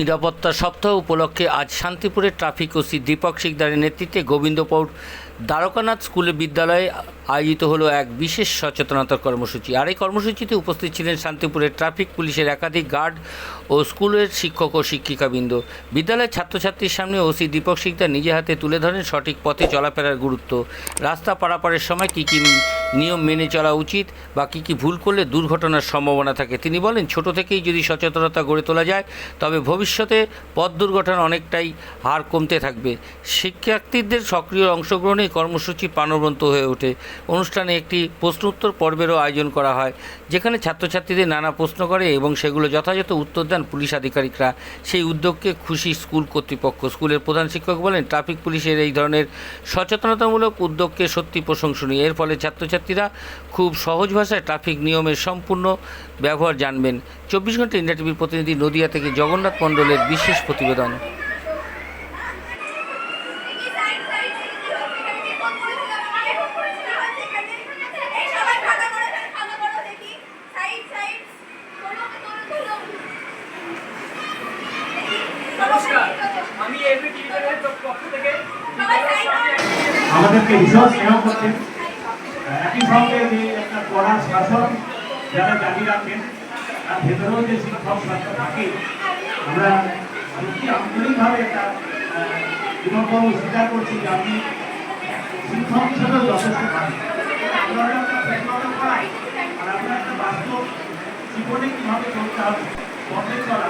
নিরাপত্তা সপ্তাহ উপলক্ষে আজ শান্তিপুরের ট্রাফিক ওসি দীপক শিকদারের নেতৃত্বে গোবিন্দপুর দ্বারকানাথ স্কুলে বিদ্যালয়ে আয়োজিত হলো এক বিশেষ সচেতনতা কর্মসূচি। আর এই কর্মসূচিতে উপস্থিত ছিলেন শান্তিপুরের ট্রাফিক পুলিশের একাধিক গার্ড ও স্কুলের শিক্ষক ও শিক্ষিকাবৃন্দ। বিদ্যালয়ের ছাত্রছাত্রীর সামনে ওসি দীপক শিকদার নিজে হাতে তুলে ধরেন সঠিক পথে চলাফেরার গুরুত্ব। রাস্তা পারাপারের সময় কী কী নিয়ম মেনে চলা উচিত বা কী কী ভুল করলে দুর্ঘটনার সম্ভাবনা থাকে। তিনি বলেন, ছোট থেকেই যদি সচেতনতা গড়ে তোলা যায়, তবে ভবিষ্যতে পথ দুর্ঘটনা অনেকটাই হার কমতে থাকবে। শিক্ষার্থীদের সক্রিয় অংশগ্রহণে কর্মসূচি প্রাণবন্ত হয়ে ওঠে। অনুষ্ঠানে একটি প্রশ্নোত্তর পর্বেরও আয়োজন করা হয়, যেখানে ছাত্রছাত্রীদের নানা প্রশ্ন করে এবং সেগুলো যথাযথ উত্তর দেন পুলিশ আধিকারিকরা। সেই উদ্যোগকে খুশি স্কুল কর্তৃপক্ষ। স্কুলের প্রধান শিক্ষক বলেন, ট্রাফিক পুলিশের এই ধরনের সচেতনতামূলক উদ্যোগকে সত্যি প্রশংসনীয়। এর ফলে ছাত্রছাত্রীরা খুব সহজ ভাষায় ট্রাফিক নিয়মের সম্পূর্ণ ব্যবহার জানবেন। চব্বিশ ঘণ্টা ইন্ডিয়া টিভির প্রতিনিধি নদিয়া থেকে জগন্নাথ মণ্ডলের বিশেষ প্রতিবেদন। আমাদেরকে ভীষণ স্নেহ করছেন। একই সঙ্গে যে একটা কড়া শাসন যারা জারি রাখেন তার ভেতরেও যে শিক্ষক ছাত্র থাকে আমরা সত্যি আন্তরিকভাবে একটা বিনম্রবাবু স্বীকার করছি যে আপনি শিক্ষক হিসেবেও যথেষ্ট পারেন। আর একটা বাস্তব জীবনে কীভাবে চলতে হবে চলা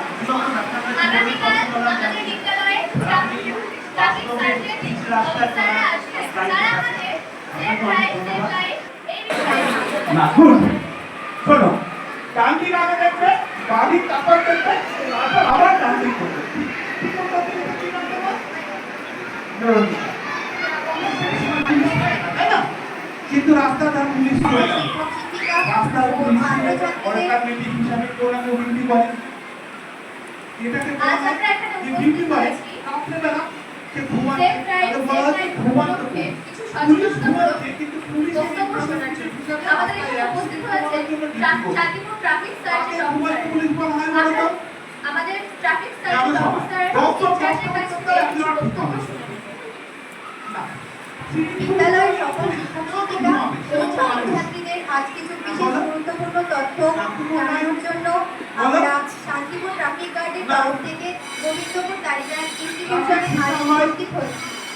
জীবনে ঠিক রাস্তায় চলা না শুনুন শোনো ডান দিক দেখবে বাদিক তারপর দেখবে আবার ডান দিক করবে। তাই না? কিন্তু রাস্তাটা পুলিশ করে দেয়। রাস্তার পুলিশ অনেকটা মিটিং হিসাবে করে ডিউটি করে এটাকে বলা হয় রাত্রেবেলা সে ঘুমান Left, গুরুত্বপূর্ণ তথ্য আমরা শান্তিপুর ট্রাফিক গার্ডের তরফ থেকে গোবিন্দপুর তালিকা ইনস্টিটিউশনে আজ উপস্থিত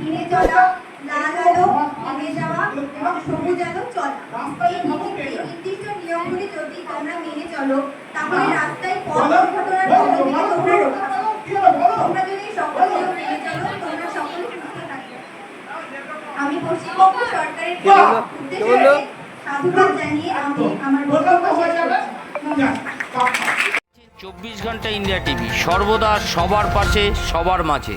ধীরে চলা লাল আলো থেমে যাওয়া এবং সবুজ আলো চলা এই নির্দিষ্ট নিয়মগুলি যদি তোমরা মেনে চলো তাহলে রাস্তায় পথ দুর্ঘটনার তোমরা রক্ষা। তোমরা যদি সকল নিয়ম মেনে চলো তোমরা সকলে সুস্থ থাকবে আমি পশ্চিমবঙ্গ সরকারের! উদ্দেশ্যে সাধুবাদ জানিয়ে আমি আমার বক্তব্য শেষ করছি। চব্বিশ ঘণ্টা ইন্ডিয়া টিভি সর্বদা সবার পাশে সবার মাঝে।